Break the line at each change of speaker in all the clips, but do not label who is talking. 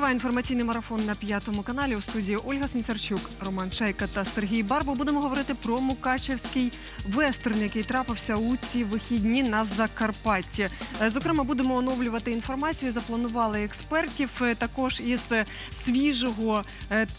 Триває інформаційний марафон на п'ятому каналі у студії Ольга Сенцарчук, Роман Чайка та Сергій Барбо. Будемо говорити про Мукачевський вестерн, який трапився у ці вихідні на Закарпатті. Е, Зокрема, будемо оновлювати інформацію. Запланували експертів. Е, Також із е, свіжого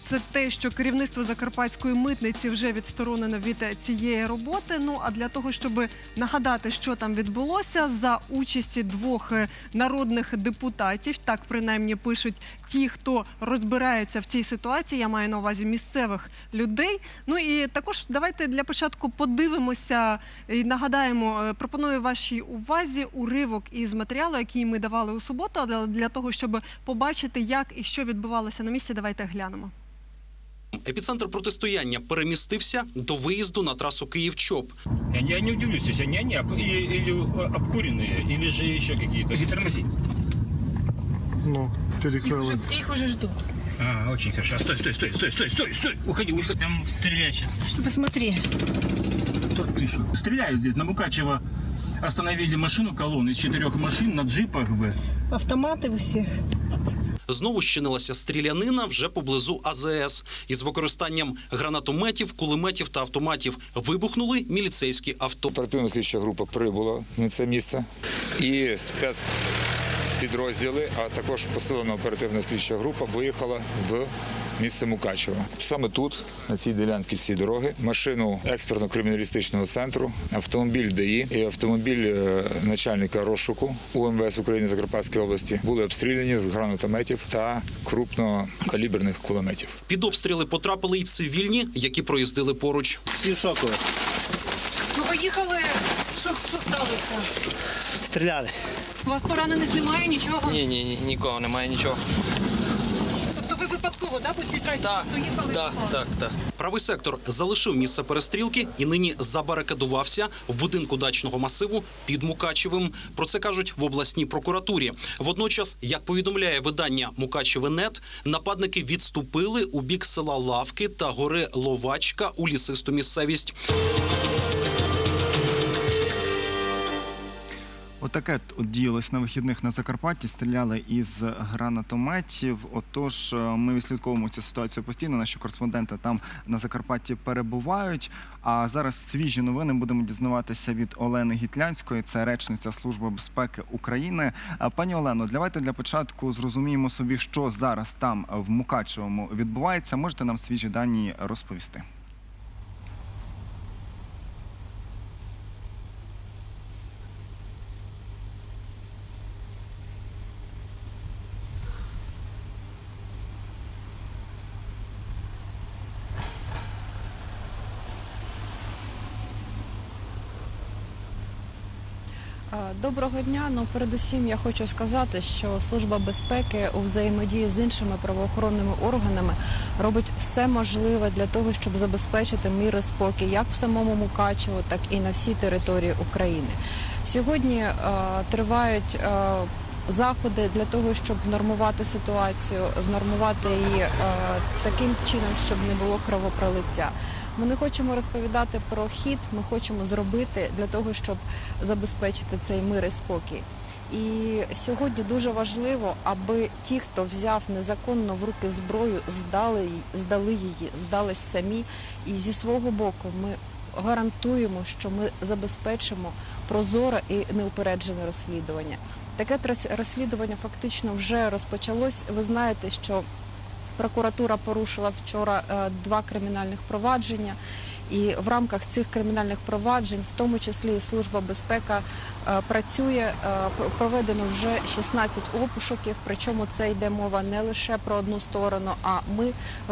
це те, що керівництво закарпатської митниці вже відсторонено від цієї роботи. Ну а для того, щоб нагадати, що там відбулося, за участі двох народних депутатів, так принаймні пишуть ті, хто розбирається в цій ситуації. Я маю на увазі місцевих людей. Ну і також давайте для початку подивимося і нагадаємо. е, Пропоную вашій увазі уривок із матеріалу, який ми давали у суботу, але для того, щоб побачити, як і що відбувалося на місці, давайте глянемо.
Епіцентр протистояння перемістився до виїзду на трасу Київ-Чоп.
Я, я не удивлюсь, если они, они об- или, или э, обкуренные, или же еще какие-то. Тормози.
Ну, перекрывай.
Их уже ждут.
А, очень хорошо. Стой, стой, стой, стой, стой, стой, стой. Уходи, уходи.
Там стрелять сейчас. Посмотри.
Тут ты что? Стреляют здесь. На Мукачево остановили машину, колонну из четырех машин на джипах. бы.
Автоматы у всех.
Знову щинилася стрілянина вже поблизу АЗС. Із використанням гранатометів, кулеметів та автоматів вибухнули міліцейські авто.
Оперативна слідча група прибула на це місце і спецпідрозділи, а також посилена оперативна слідча група виїхала в місце Мукачева. Саме тут, на цій ділянці цієї дороги, машину експертно-криміналістичного центру, автомобіль ДАІ і автомобіль е, начальника розшуку УМВС України Закарпатської області були обстріляні з гранатометів та крупнокаліберних кулеметів.
Під обстріли потрапили й цивільні, які проїздили поруч.
Всі в шоку.
Ну, поїхали. Що, що сталося?
Стріляли.
У вас поранених немає нічого?
Ні, ні, ні, нікого немає нічого.
Тобто ви випадково да, по цій трасі
Так,
просто їхали?
так, так, так.
Правий сектор залишив місце перестрілки і нині забарикадувався в будинку дачного масиву під Мукачевим. Про це кажуть в обласній прокуратурі. Водночас, як повідомляє видання Мукачеве.нет, нападники відступили у бік села Лавки та гори Ловачка у лісисту місцевість.
Отаке от діялось на вихідних на Закарпатті. Стріляли із гранатометів. Отож, е, ми відслідковуємо цю ситуацію постійно. Наші кореспонденти там на Закарпатті перебувають. А зараз свіжі новини будемо дізнаватися від Олени Гітлянської, це речниця Служби безпеки України. Пані Олено, давайте для початку зрозуміємо собі, що зараз там в Мукачевому відбувається. Можете нам свіжі дані розповісти?
Е, Доброго дня. Ну, передусім, я хочу сказати, що Служба безпеки у взаємодії з іншими правоохоронними органами робить все можливе для того, щоб забезпечити мир і спокій як в самому Мукачево, так і на всій території України. Сьогодні е, тривають. е, Заходи для того, щоб внормувати ситуацію, внормувати її е, таким чином, щоб не було кровопролиття. Ми не хочемо розповідати про хід, ми хочемо зробити для того, щоб забезпечити цей мир і спокій. І сьогодні дуже важливо, аби ті, хто взяв незаконно в руки зброю, здали, її- здали її, здались самі. І зі свого боку ми гарантуємо, що ми забезпечимо прозоре і неупереджене розслідування. Таке розслідування фактично вже розпочалось. Ви знаєте, що Прокуратура порушила вчора е, два кримінальних провадження. І в рамках цих кримінальних проваджень, в тому числі служба безпека, е, працює. Е, Проведено вже 16 обшуків. Причому це йде мова не лише про одну сторону, а ми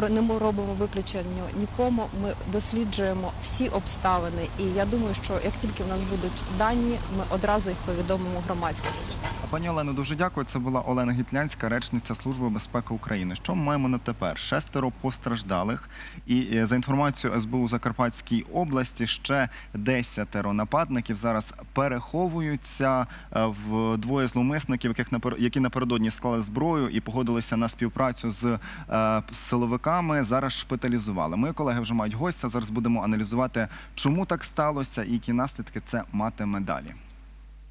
не робимо виключення нікому. Ми досліджуємо всі обставини. І я думаю, що як тільки в нас будуть дані, ми одразу їх повідомимо громадськості.
Пані Олено, дуже дякую. Це була Олена Гітлянська, речниця Служби безпеки України. Що ми маємо на тепер? Шестеро постраждалих, і е, за інформацією СБУ Закарпатській області ще десятеро нападників зараз переховуються е, в двоє зловмисників, яких які напередодні склали зброю і погодилися на співпрацю з е, силовиками. Зараз шпиталізували. Мої колеги вже мають гостя. Зараз будемо аналізувати, чому так сталося і які наслідки це матиме далі.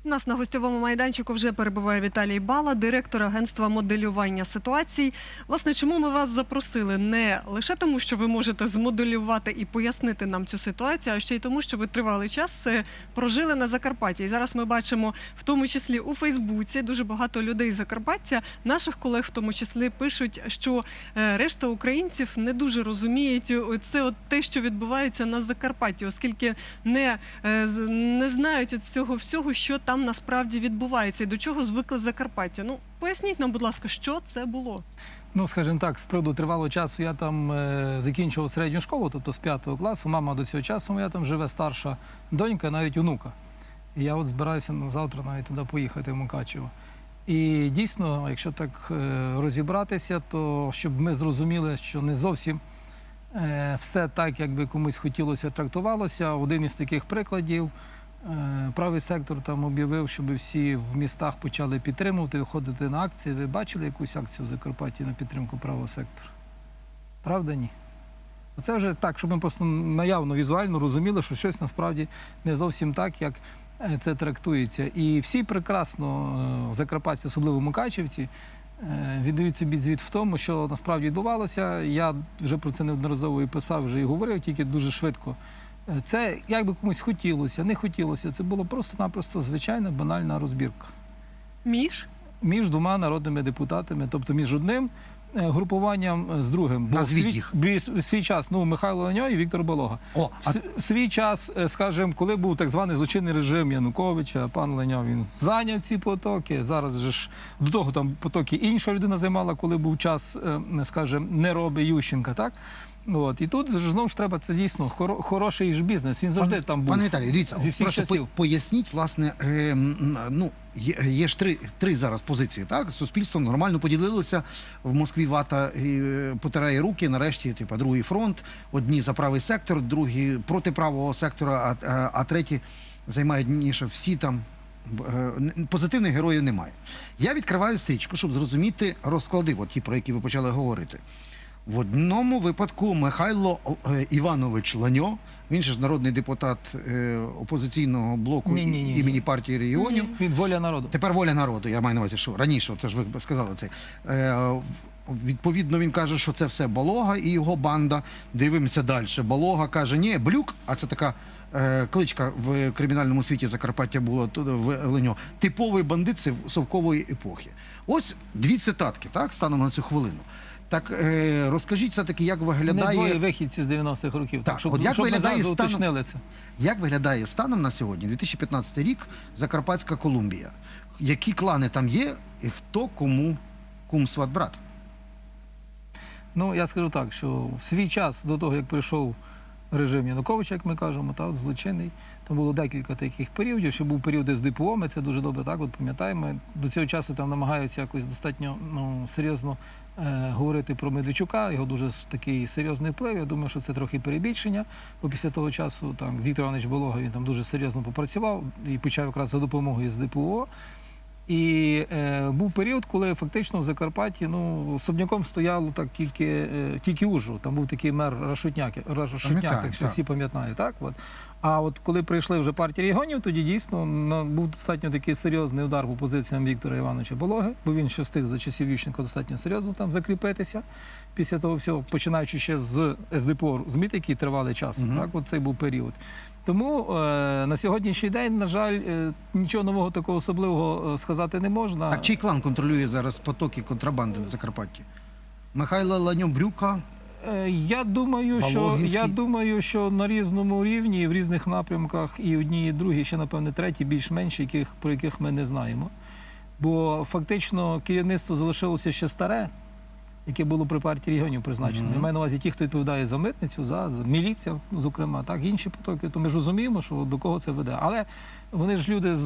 Нас на гостьовому майданчику вже перебуває Віталій Бала, директор агентства моделювання ситуацій. Власне, чому ми вас запросили? Не лише тому, що ви можете змоделювати і пояснити нам цю ситуацію, а ще й тому, що ви тривалий час е, прожили на Закарпатті. І зараз ми бачимо, в тому числі у Фейсбуці, дуже багато людей з Закарпаття, наших колег в тому числі, пишуть, що е, решта українців не дуже розуміють це от те, що відбувається на Закарпатті, оскільки не, е, не знають цього всього, що там насправді відбувається і до чого звикли Закарпаття. Ну поясніть нам, будь ласка, що це було?
Ну, скажімо так, з приводу тривалого часу я там е, закінчував середню школу, тобто з п'ятого класу. Мама до цього часу моя там живе старша донька, навіть онука. І я от збираюся на завтра навіть туди поїхати в Мукачево. І дійсно, якщо так е, розібратися, то щоб ми зрозуміли, що не зовсім е, все так, як би комусь хотілося, трактувалося. Один із таких прикладів. Е, Правий сектор там об'явив, щоб всі в містах почали підтримувати, виходити на акції. Ви бачили якусь акцію в Закарпатті на підтримку правого сектору? Правда, ні? Оце вже так, щоб ми просто наявно візуально розуміли, що щось насправді не зовсім так, як е, це трактується. І всі прекрасно, е, закарпатці, особливо мукачівці, е, віддають собі звіт в тому, що насправді відбувалося. Я вже про це неодноразово і писав, вже і говорив, тільки дуже швидко. Е, Це як би комусь хотілося, не хотілося. Це було просто-напросто звичайна банальна розбірка
Між
між двома народними депутатами, тобто між одним е, групуванням е, з другим. Бо в свій, в свій час ну, Михайло Ланьо і Віктор Балога.
О, а
с- в свій час, скажімо, коли був так званий злочинний режим Януковича, пан Леньо він зайняв ці потоки. Зараз же ж до того там потоки інша людина займала, коли був час, скажімо, не роби Ющенка, так? От. І тут знову ж треба, це дійсно хоро- хороший ж бізнес. Він завжди
Пане-
там був.
Пане Віталій, дивіться,
зі всіх
просто
часів.
поясніть, власне, е, ну, є, є ж три, три зараз позиції, так? Суспільство нормально поділилося. В Москві вата е, потирає руки, нарешті, типу, другий фронт. Одні за правий сектор, другі проти правого сектора, а, а, а треті займають ніше всі там. е, Позитивних героїв немає. Я відкриваю стрічку, щоб зрозуміти розклади, от ті, про які ви почали говорити. В одному випадку Михайло е, Іванович Ланьо, він же ж народний депутат е, опозиційного блоку
Ні-ні-ні.
імені партії регіонів.
Він воля народу.
Тепер воля народу. Я маю на увазі, що раніше, це ж ви сказали це. Е, відповідно, він каже, що це все Балога і його банда. Дивимося далі. Балога каже, ні, блюк, а це така. е, Кличка в кримінальному світі Закарпаття була тут в Леньо. Типовий бандит сов- совкової епохи. Ось дві цитатки, так, станом на цю хвилину. Так е, розкажіть все-таки, як
Не
виглядає.
двоє вихідці з 90-х років. Так,
Так,
щоб,
от як
щоб ми
виглядає
зразу
станом-
уточнили це.
Як виглядає станом на сьогодні, 2015 рік, Закарпатська Колумбія? Які клани там є, і хто кому кум сват брат?
Ну, я скажу так, що в свій час, до того, як прийшов режим Януковича, як ми кажемо, та, от злочинний, там було декілька таких періодів, що був період СДПО, ми це дуже добре так от пам'ятаємо. До цього часу там намагаються якось достатньо ну, серйозно е, говорити про Медведчука, його дуже такий серйозний вплив. Я думаю, що це трохи перебільшення, бо після того часу там Віктор Іванович Болога він там дуже серйозно попрацював і почав якраз за допомогою СДПО. І е, був період, коли фактично в Закарпатті ну, особняком стояло так тільки, е, тільки Ужгород. Там був такий мер Рашутняк, Рашутняк якщо
так.
всі пам'ятають. Так? От. А от коли прийшли вже партії регіонів, тоді дійсно на, був достатньо такий серйозний удар по позиціям Віктора Івановича Бологи, бо він ще встиг за часів Ющенка достатньо серйозно там закріпитися. Після того всього, починаючи ще з СДПО, зміти, який тривалий час, так, от цей був період. Тому е, на сьогоднішній день, на жаль, е, нічого нового такого особливого е, сказати не можна.
Так чий клан контролює зараз потоки контрабанди на Закарпатті? Михайла Ланьо-Брюка.
Е, Я думаю, що я думаю, що на різному рівні, в різних напрямках, і одні, і другі, ще напевне треті, більш-менш, яких про яких ми не знаємо. Бо фактично керівництво залишилося ще старе, яке було при партії регіонів призначено. Я маю на увазі ті, хто відповідає за митницю, за, за міліція, зокрема, так інші потоки. То ми ж розуміємо, що до кого це веде. Але вони ж люди з,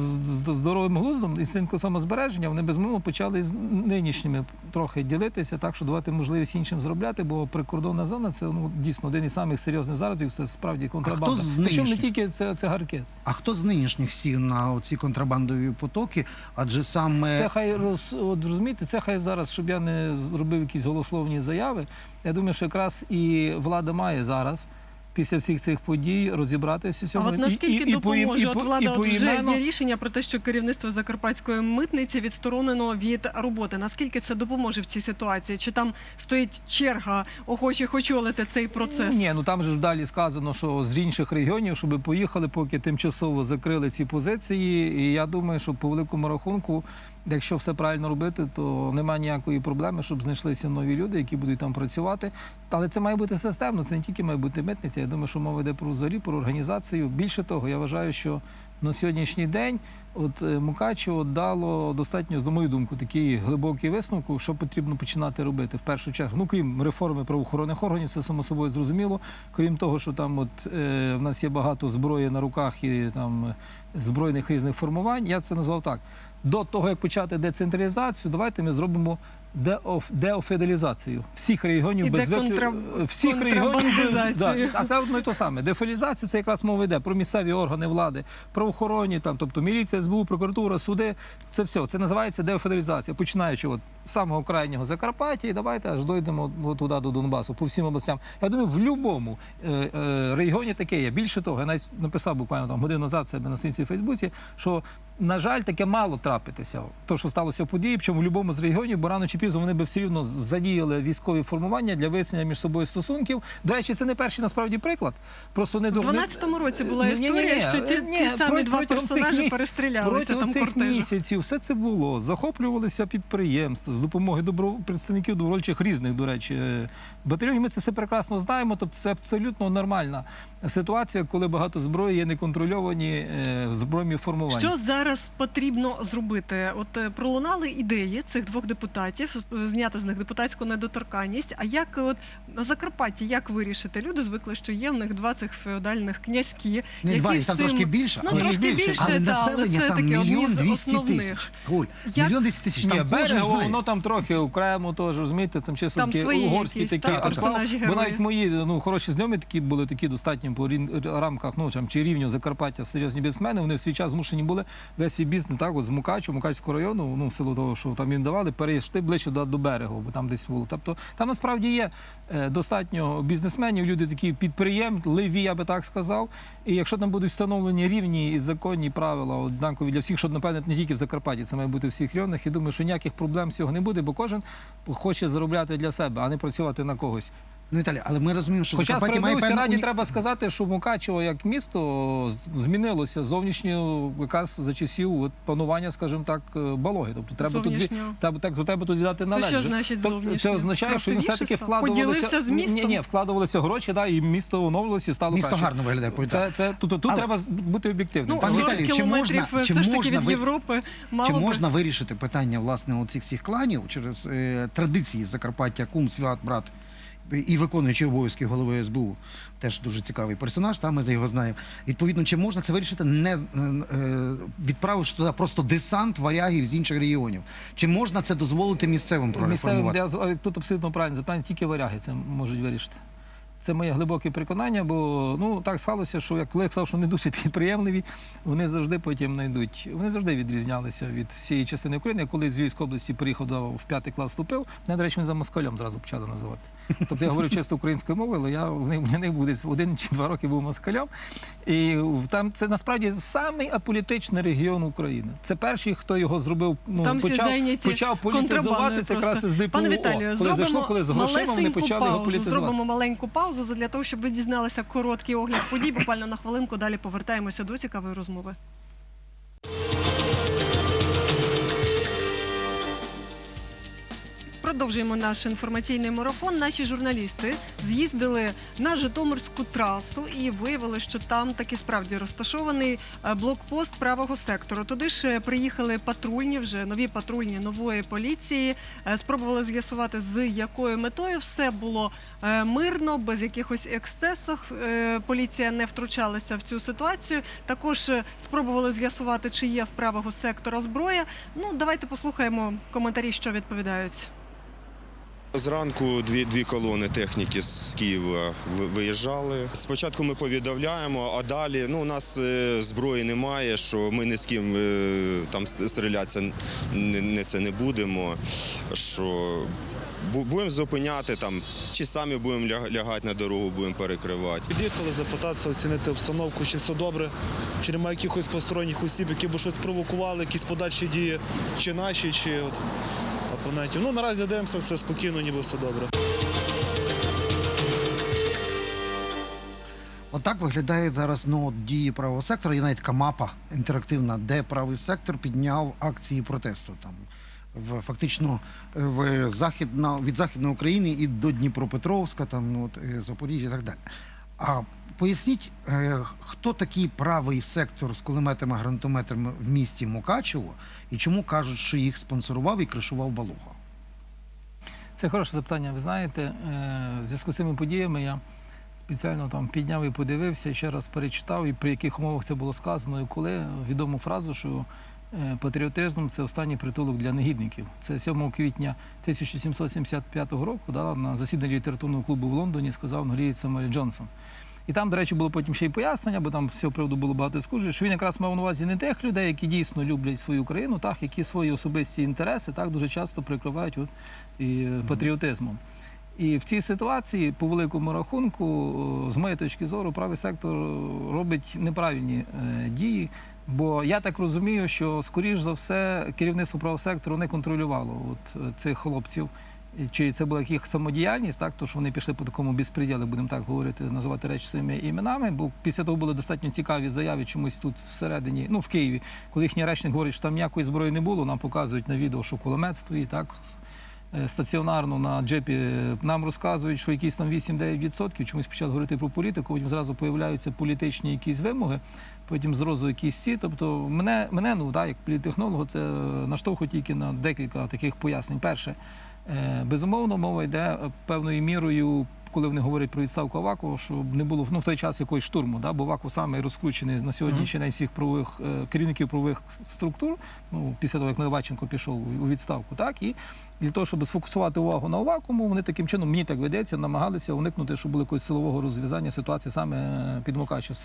здоровим глуздом, інстинктом самозбереження, вони безумовно почали з нинішніми трохи ділитися, так що давати можливість іншим зробляти, бо прикордонна зона це ну дійсно один із самих серйозних заробітів, це справді контрабанда.
з
Причому не тільки це, це гарки.
А хто з нинішніх сів на ці контрабандові потоки? Адже саме
Це хай роз от розумієте, це хай зараз, щоб я не зробив якісь голословні заяви. Я думаю, що якраз і влада має зараз після всіх цих подій розібратися в
А от наскільки
і, і,
допоможе?
і,
От влада
і
от вже
поіменно-
є рішення про те, що керівництво Закарпатської митниці відсторонено від роботи. Наскільки це допоможе в цій ситуації? Чи там стоїть черга охочих очолити цей процес?
Ні, ну там же ж далі сказано, що з інших регіонів, щоб поїхали, поки тимчасово закрили ці позиції. І я думаю, що по великому рахунку, якщо все правильно робити, то немає ніякої проблеми, щоб знайшлися нові люди, які будуть там працювати. Але це має бути системно, це не тільки має бути митниця. Я думаю, що мова йде про взагалі про організацію. Більше того, я вважаю, що на сьогоднішній день от е, Мукачево дало достатньо, на мою думку, такий глибокий висновку, що потрібно починати робити в першу чергу. Ну крім реформи правоохоронних органів, це само собою зрозуміло. Крім того, що там от е, в нас є багато зброї на руках і там збройних різних формувань. Я це назвав так. До того як почати децентралізацію, давайте ми зробимо деоф, деофедалізацію всіх регіонів
І
без виклю... всіх регіонів без...
контрабандизацію.
А це одно і те саме. Дефалізація це якраз мова йде про місцеві органи влади, правоохоронні, там, тобто міліція, СБУ, прокуратура, суди. Це все. Це називається деофедералізація, починаючи от самого крайнього Закарпаття і давайте аж дойдемо туди до Донбасу, по всім областям. Я думаю, в будь-якому е, е, регіоні таке є. Більше того, я навіть написав буквально там годину назад себе на сторінці в Фейсбуці, що на жаль, таке мало трапитися. То, що сталося в події, причому в будь-якому з регіонів, бо рано чи пізно вони би все рівно задіяли військові формування для вияснення між собою стосунків. До речі, це не перший насправді приклад. Просто не
У 12-му році була
Ні, ні, ні,
історія,
ні.
що ті,
Ні,
ті самі
проти-
два персонажі
місяць-
перестрілялися
Протягом
там
цих
кортежах.
місяців все це було. Захоплювалися підприємства з допомоги добро... представників добровольчих різних, до речі, е, батальйонів. Ми це все прекрасно знаємо. Тобто це абсолютно нормальна ситуація, коли багато зброї є неконтрольовані е, збройні формування.
Що зараз потрібно зробити? От е, пролунали ідеї цих двох депутатів, зняти з них депутатську недоторканність. А як от на Закарпатті як вирішити? Люди звикли, що є в них два цих феодальних князькі,
Не
які
два, їх там
всім-
трошки більше,
Ну
але
трошки
більше.
більше,
Але
та,
населення
це
там мільйон
з
двісті тисяч. Оль,
Як-
мільйон двісті тисяч.
Ні,
Там кожен
берегово,
знає.
воно там трохи окремо теж, розумієте, там
свої
угорські такі
так,
арклав.
персонажі,
Бо навіть мої ну, хороші знайомі такі були такі достатньо по рамках, ну чи рівню Закарпаття серйозні бізнесмени. Вони в свій час змушені були весь свій бізнес так, от з Мукачу, Мукачського району, ну в силу того, що там їм давали, перейшли ближче до, до берегу, бо там десь було. Тобто там насправді є е, достатньо бізнесменів, люди такі підприємливі, я би так сказав. І якщо там будуть встановлені рівні і законні правила, однакові для всіх, що напевне не тільки в Закарпатті, це має бути в всіх районах. І думаю, що ніяких проблем цього не буде, бо кожен хоче заробляти для себе, а не працювати на когось.
Ну, Віталій, але ми розуміємо, що
Хоча
Закарпаття має
справедливості
певну...
раді
уні-
треба сказати, що Мукачево як місто з- змінилося зовнішньо якраз за часів от, панування, скажімо так, е, балоги. Тобто треба тут від-
Зовнішнього.
треба, так, то треба тут віддати належне.
що значить
Тобто? Це означає, що він
Красивіше
все-таки
став?
вкладувалися
Поділився з
Ні, ні,
містом?
вкладувалися гроші, да, і місто оновилося і стало
Місто
краще.
гарно виглядає, повідаю.
Це, це тут, тут
Але-
треба бути об'єктивним.
Ну,
Пан
40
Віталій, чи
кілометрів
можна-
е,
чи
все ж таки
можна
від
ви-
Європи мало
Чи
би.
можна вирішити питання власне оцих всіх кланів через е, традиції Закарпаття, кум, свят, брат і виконуючий обов'язки голови СБУ, теж дуже цікавий персонаж, там ми його знаємо. Відповідно, чи можна це вирішити, не е, е, відправивши туди просто десант варягів з інших регіонів? Чи можна це дозволити місцевим
Місцевим,
прореформувати?
я тут абсолютно правильно запитання, тільки варяги це можуть вирішити. Це моє глибоке переконання, бо ну так склалося, що як Олег сказав, що вони дуже підприємливі, вони завжди потім знайдуть. Вони завжди відрізнялися від всієї частини України. Я коли з Львівської області приїхав до в п'ятий клас вступив, мене, до речі, вони за москалем зразу почали називати. Тобто я говорю чисто українською мовою, але я в них, був десь один чи два роки був москалем. І там це насправді самий аполітичний регіон України. Це перший, хто його зробив, ну
Там
почав, почав політизувати це якраз із ДПУ.
Пане Віталію,
коли зайшло, коли з грошима вони почали його політизувати.
Зробимо маленьку паузу для того, щоб ви дізналися короткий огляд подій. Буквально на хвилинку далі повертаємося до цікавої розмови. Продовжуємо наш інформаційний марафон. Наші журналісти з'їздили на Житомирську трасу і виявили, що там таки справді розташований е, блокпост правого сектору. Туди ж е, приїхали патрульні, вже нові патрульні нової поліції. Е, Спробували з'ясувати, з якою метою все було мирно, без якихось ексцесів. Поліція не втручалася в цю ситуацію. Також спробували з'ясувати, чи є в правого сектора зброя. Ну, давайте послухаємо коментарі, що відповідають.
Зранку дві, дві колони техніки з Києва виїжджали. Спочатку ми повідомляємо, а далі ну, у нас е, зброї немає, що ми ні з ким е, там стрілятися не, це не будемо. Що будемо зупиняти там, чи самі будемо лягати на дорогу, будемо перекривати.
Під'їхали запитатися, оцінити обстановку, чи все добре, чи немає якихось посторонніх осіб, які б щось провокували, якісь подальші дії, чи наші, чи от опонентів. Ну наразі дивимося, все спокійно, ніби все добре.
Отак виглядає зараз ну, дії правого сектора. Є навіть така мапа інтерактивна, де правий сектор підняв акції протесту. Там в фактично в західна від західної України і до Дніпропетровська, там ну, от, е, Запоріжжя і так далі. А поясніть, е, хто такий правий сектор з кулеметами, гранатометами в місті Мукачево, і чому кажуть, що їх спонсорував і кришував Балуга?
Це хороше запитання. Ви знаєте, е, в зв'язку з цими подіями я спеціально там підняв і подивився, ще раз перечитав, і при яких умовах це було сказано, і коли відому фразу, що патріотизм це останній притулок для негідників. Це 7 квітня 1775 року да, на засіданні літературного клубу в Лондоні сказав англієць Самуель Джонсон. І там, до речі, було потім ще й пояснення, бо там з цього приводу було багато скужів, що він якраз мав на увазі не тих людей, які дійсно люблять свою країну, так, які свої особисті інтереси так дуже часто прикривають от, і, е, патріотизмом. І в цій ситуації, по великому рахунку, з моєї точки зору, правий сектор робить неправильні е, дії. Бо я так розумію, що скоріш за все керівництво правого сектору не контролювало от е, цих хлопців. Чи це була їх самодіяльність, так то що вони пішли по такому безпреділу, будемо так говорити, називати речі своїми іменами. Бо після того були достатньо цікаві заяви чомусь тут всередині, ну в Києві, коли їхній речник говорить, що там ніякої зброї не було. Нам показують на відео, що кулемет стоїть, так е, стаціонарно на джепі е, нам розказують, що якісь там 8-9% чомусь почали говорити про політику, потім зразу появляються політичні якісь вимоги, потім зразу якісь ці. Тобто мене, мене ну, да, як політтехнолога, це е, наштовхує тільки на декілька таких пояснень. Перше, е, безумовно, мова йде е, певною мірою. Коли вони говорять про відставку Авакова, щоб не було ну, в той час якоїсь штурму, да? бо Аваков саме розкручений на сьогоднішній день всіх правових е, керівників правових структур, ну після того як Наливаченко пішов у відставку, так і для того, щоб сфокусувати увагу на Авакому, вони таким чином, мені так ведеться, намагалися уникнути, щоб було якогось силового розв'язання ситуації саме е, під Мукачев,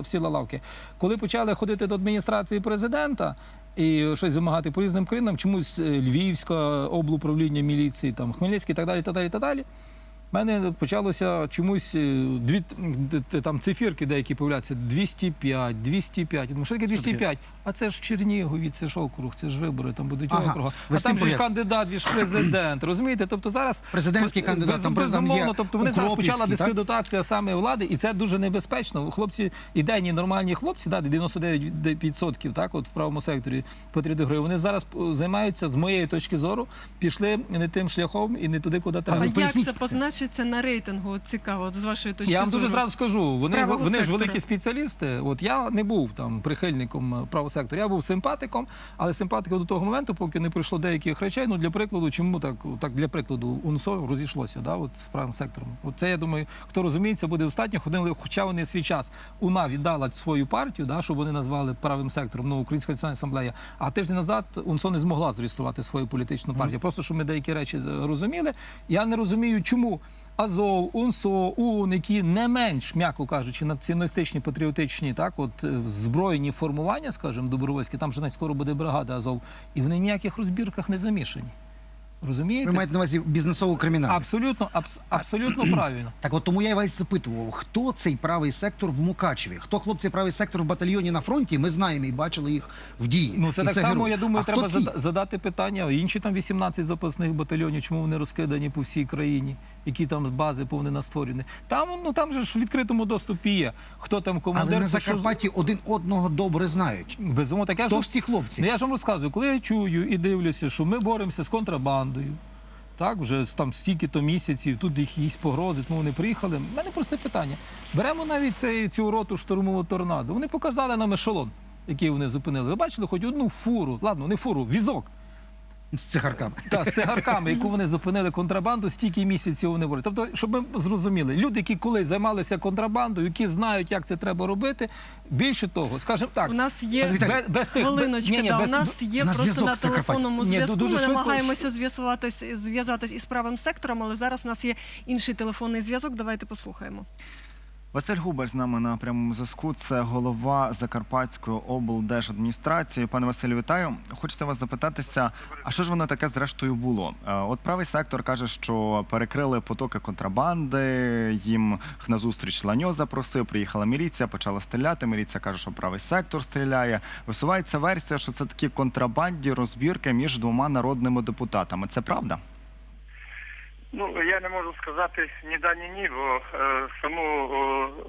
в сіла лавки. Коли почали ходити до адміністрації президента. І щось вимагати по різним країнам, чомусь е, Львівська облуправління міліції, там Хмельницький і так далі, так далі, так далі. У мене почалося чомусь е, дві там цифірки деякі появляються 205, 205. Я думаю, що таке 205? А це ж Чернігові, це ж округ, це ж вибори, там будуть
Ага,
округи. А там же ж кандидат, він ж президент. Розумієте? Тобто зараз
Президентський кандидат, там президент є
безумовно. Тобто вони зараз почала
так?
дискредитація саме влади, і це дуже небезпечно. Хлопці ідейні нормальні хлопці, да, 99% так, от в правому секторі патріоти грою, вони зараз е, займаються з моєї точки зору, пішли не тим шляхом і не туди, куди треба.
А як це позначиться на рейтингу? От Цікаво, от з вашої точки
Я вам дуже зразу скажу, вони,
правого
вони ж
сектора.
великі спеціалісти. От я не був там прихильником е, правого сектору, я був симпатиком, але симпатиком до того моменту, поки не пройшло деяких речей. Ну для прикладу, чому так, так для прикладу, УНСО розійшлося, да, от з правим сектором. От це я думаю, хто розуміється, буде достатньо. Ходили, хоча вони свій час УНА віддала свою партію, да, щоб вони назвали правим сектором, ну Українська національна асамблея. А тиждень назад УНСО не змогла зареєструвати свою політичну партію. Просто щоб ми деякі речі е, розуміли. Я не розумію, чому. Азов, УНСО, УН, які не менш, м'яко кажучи, націоналістичні, патріотичні, так, от е, збройні формування, скажімо, добровольські, там же навіть скоро буде бригада Азов, і вони в ніяких розбірках не замішані. Розумієте?
Ви маєте на увазі бізнесову кримінальну?
Абсолютно, абс- абсолютно правильно.
Так от тому я і вас запитував, хто цей правий сектор в Мукачеві? Хто хлопці правий сектор в батальйоні на фронті? Ми знаємо і бачили їх в дії.
Ну це
І
так само,
герої.
я думаю,
а
треба задати питання. Інші там 18 запасних батальйонів, чому вони розкидані по всій країні, які там бази повинні створені. Там ну там же ж в відкритому доступі є. Хто там командир?
Але на
це що-
Закарпатті один одного добре знають.
Безумовно, так я ж
хлопці?
Ну, я ж вам розказую, коли я чую і дивлюся, що ми боремося з контрабандою. Так, вже там стільки-то місяців, тут їх якісь погрози, тому вони приїхали. У мене просте питання. Беремо навіть цей, цю роту штурмового торнадо. Вони показали нам ешелон, який вони зупинили. Ви бачили хоч одну фуру, ладно, не фуру, візок.
З цигарками.
Та, з цигарками, яку вони зупинили контрабанду, стільки місяців вони борють. Тобто, щоб ми зрозуміли, люди, які колись займалися контрабандою, які знають, як це треба робити. Більше того, скажімо так,
У нас є
без, без
хвилиночки,
ні, ні,
да,
без-
у нас є просто на телефонному зв'язку. Ми
швидко-
намагаємося зв'язуватись, зв'язатись із правим сектором, але зараз у нас є інший телефонний зв'язок. Давайте послухаємо.
Василь Губер з нами на прямому зв'язку. Це голова Закарпатської облдержадміністрації. Пане Василю, вітаю. Хочеться вас запитатися, а що ж воно таке зрештою було? Е, От правий сектор каже, що перекрили потоки контрабанди. Їм назустріч Ланьо запросив. Приїхала міліція, почала стріляти. Міліція каже, що правий сектор стріляє. Висувається версія, що це такі контрабандні розбірки між двома народними депутатами. Це правда?
Ну, я не можу сказати ні да, ні ні, бо е, само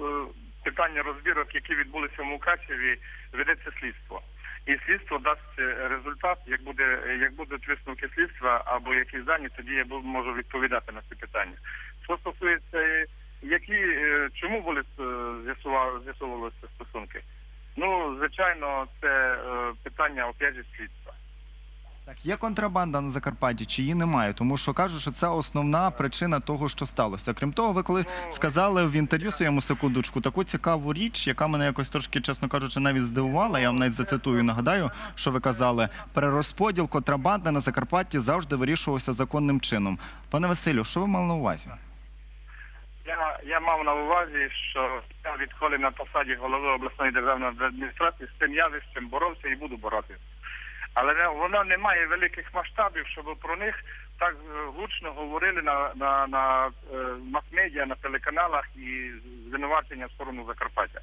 е, питання розбірок, які відбулися в Мукачеві, ведеться слідство. І слідство дасть е, результат, як буде, як будуть висновки слідства або якісь дані, тоді я можу відповідати на ці питання. Що стосується, е, які, е, чому були з'ясува- з'ясовувалися стосунки? Ну, звичайно, це питання опять же слідства.
Так, є контрабанда на Закарпатті, чи її немає? Тому що кажуть, що це основна причина того, що сталося. Крім того, ви коли сказали в інтерв'ю своєму секундочку таку цікаву річ, яка мене якось трошки, чесно кажучи, навіть здивувала. Я вам навіть зацитую, нагадаю, що ви казали. Перерозподіл контрабанди на Закарпатті завжди вирішувався законним чином. Пане Василю, що ви мали на увазі?
Я, я мав на увазі, що я відколи на посаді голови обласної державної адміністрації з цим явищем боровся і буду боротися. Але воно не має великих масштабів, щоб про них так е, гучно говорили на, на, на е, мас-медіа, на телеканалах і звинувачення в сторону Закарпаття.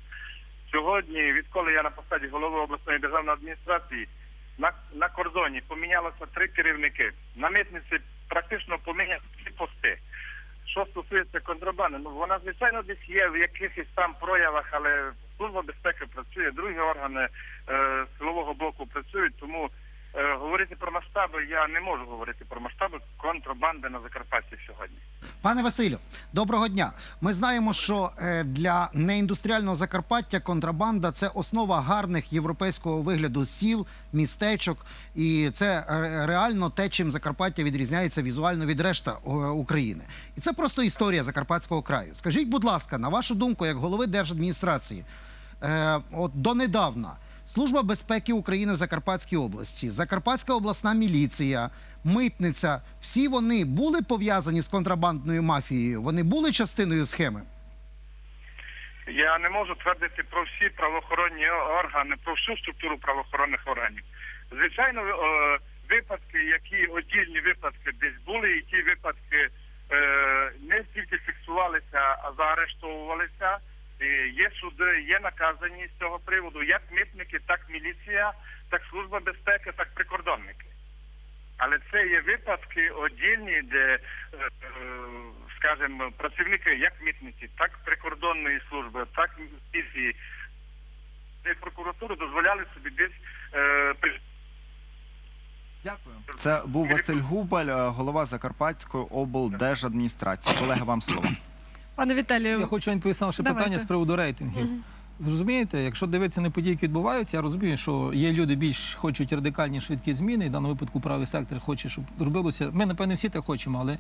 Сьогодні, відколи я на посаді голови обласної державної адміністрації, на, на кордоні помінялося три керівники. На митниці практично помінялися всі пости. Що стосується контрабанди, ну вона звичайно десь є в якихось там проявах, але служба безпеки працює, другі органи е, силового блоку працюють, тому говорити про масштаби я не можу говорити про масштаби контрабанди на Закарпатті сьогодні.
Пане Василю, доброго дня. Ми знаємо, що е, для неіндустріального Закарпаття контрабанда це основа гарних європейського вигляду сіл, містечок, і це е, реально те, чим Закарпаття відрізняється візуально від решта е, України. І це просто історія Закарпатського краю. Скажіть, будь ласка, на вашу думку, як голови держадміністрації, е, от донедавна Служба безпеки України в Закарпатській області, Закарпатська обласна міліція, митниця всі вони були пов'язані з контрабандною мафією. Вони були частиною схеми.
Я не можу твердити про всі правоохоронні органи, про всю структуру правоохоронних органів. Звичайно, е, випадки, які отдільні випадки десь були, і ті випадки е, не тільки фіксувалися, а заарештовувалися. Е, Є суди, є наказані з цього приводу, як так міліція, так служба безпеки, так прикордонники. Але це є випадки одільні, де, е, скажімо, працівники як митниці, так прикордонної служби, так міліції, де прокуратури дозволяли собі десь е, при-
Дякую. Це був Василь Губаль, е, голова Закарпатської облдержадміністрації. Колеги, вам слово.
Пане Віталію,
Я хочу відповісти на ваше
Давайте.
питання з приводу рейтингів. Ви розумієте, якщо дивитися на події, які відбуваються, я розумію, що є люди більш хочуть радикальні швидкі зміни. І в даному випадку правий сектор хоче, щоб робилося. Ми, напевне, всі так хочемо, але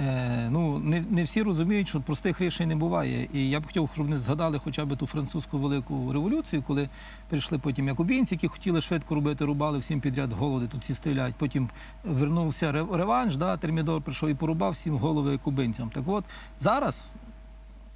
е, ну, не, не всі розуміють, що простих рішень не буває. І я б хотів, щоб вони згадали хоча б ту французьку велику революцію, коли прийшли потім якубінці, які хотіли швидко робити, рубали всім підряд голови, тут всі стріляють. Потім вернувся реванш, да, термідор прийшов і порубав всім голови якубинцям. Так от зараз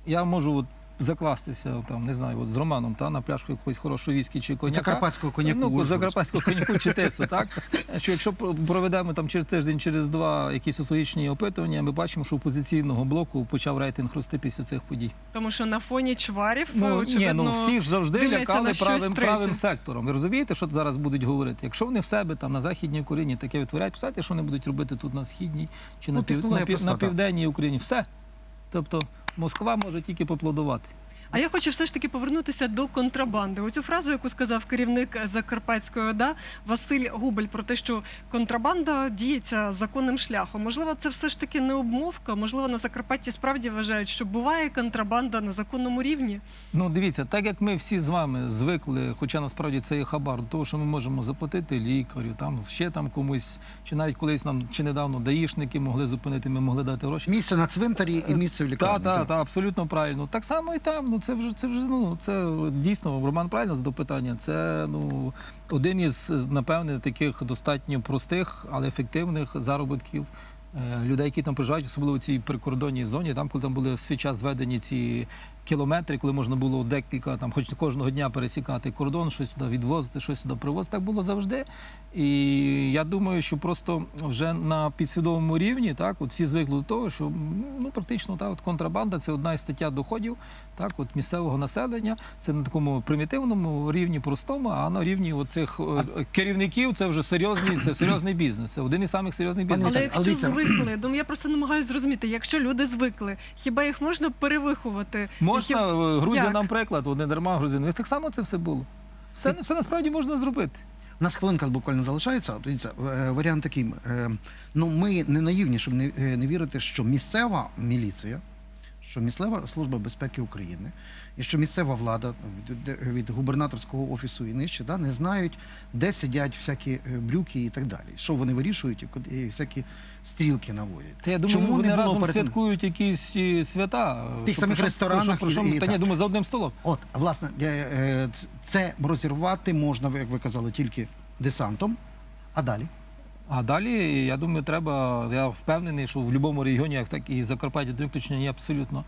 я можу закластися там, не знаю, от з Романом та на пляшку якоїсь хорошої віскі чи коньяка.
Закарпатського коньяку
Ну, закарпатського коньяку чи тесу, так? Що якщо проведемо там через тиждень, через два якісь соціологічні опитування, ми бачимо, що опозиційного блоку почав рейтинг рости після цих подій.
тому що на фоні чварів
Ну, ні, ну всі ж завжди лякали правим, правим сектором. Ви розумієте, що зараз будуть говорити? Якщо вони в себе там на західній Україні таке витворяють, представте, що вони будуть робити тут на східній чи
Ну,
на, пів, на, пів, на південній Україні. Все. Тобто Москва може тільки поплодувати.
А я хочу все ж таки повернутися до контрабанди. Оцю фразу, яку сказав керівник Закарпатської ОДА Василь Губель про те, що контрабанда діється законним шляхом. Можливо, це все ж таки не обмовка. Можливо, на Закарпатті справді вважають, що буває контрабанда на законному рівні.
Ну, дивіться, так як ми всі з вами звикли, хоча насправді це є хабар, до того, що ми можемо заплатити лікарю, там ще там комусь, чи навіть колись нам чи недавно даїшники могли зупинити, ми могли дати гроші.
Місце на цвинтарі і місце в лікарні.
Так, так, так, абсолютно правильно. Так само і там. Ну це вже це вже ну це дійсно Роман правильно задав питання. Це ну один із напевне таких достатньо простих, але ефективних заробітків. е, Людей, які там проживають, особливо в цій прикордонній зоні, там, коли там були в свій час зведені ці кілометри, коли можна було декілька там, хоч кожного дня пересікати кордон, щось туди відвозити, щось туди привозити. Так було завжди. І я думаю, що просто вже на підсвідомому рівні, так, от всі звикли до того, що ну практично так, от контрабанда це одна із стаття доходів, так, от місцевого населення. Це на такому примітивному рівні, простому, а на рівні от цих е, керівників це вже серйозний, це серйозний бізнес. Це один із самих серйозних бізнесів.
Але якщо звикли, ну я просто намагаюся зрозуміти, якщо люди звикли, хіба їх можна перевиховувати?
Можна, е, Грузія
Як?
нам приклад, вони дарма грузини. У них так само це все було. Все, все насправді можна зробити.
У нас хвилинка буквально залишається. Дивіться, е, варіант такий. е, Ну, ми не наївні, щоб не, не вірити, що місцева міліція, що місцева служба безпеки України і що місцева влада від, губернаторського офісу і нижче да, не знають, де сидять всякі е, брюки і так далі. Що вони вирішують і, всякі стрілки наводять.
Та я думаю,
Чому
вони
не
разом
перед-
святкують якісь е, свята.
В тих самих
що-
ресторанах
що-
і- і
Та ні, думаю, за одним столом.
От, власне, е, це розірвати можна, як ви казали, тільки десантом. А далі?
А далі, я думаю, треба. Я впевнений, що в будь-якому регіоні, як так і Закарпаття, до виключення є абсолютно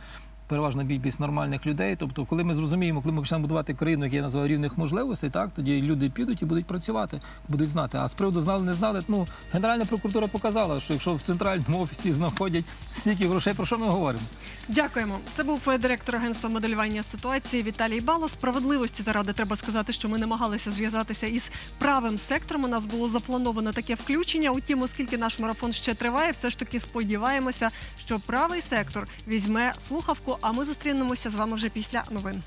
переважна більшість нормальних людей. Тобто, коли ми зрозуміємо, коли ми почнемо будувати країну, яку я називаю рівних можливостей, так тоді люди підуть і будуть працювати, будуть знати. А з приводу знали, не знали. Ну, Генеральна прокуратура показала, що якщо в центральному офісі знаходять стільки грошей, про що ми говоримо?
Дякуємо. Це був е, директор агентства моделювання ситуації Віталій Бала. Справедливості заради треба сказати, що ми намагалися зв'язатися із правим сектором. У нас було заплановано таке включення. Утім, оскільки наш марафон ще триває, все ж таки сподіваємося, що правий сектор візьме слухавку. А ми зустрінемося з вами вже після новин.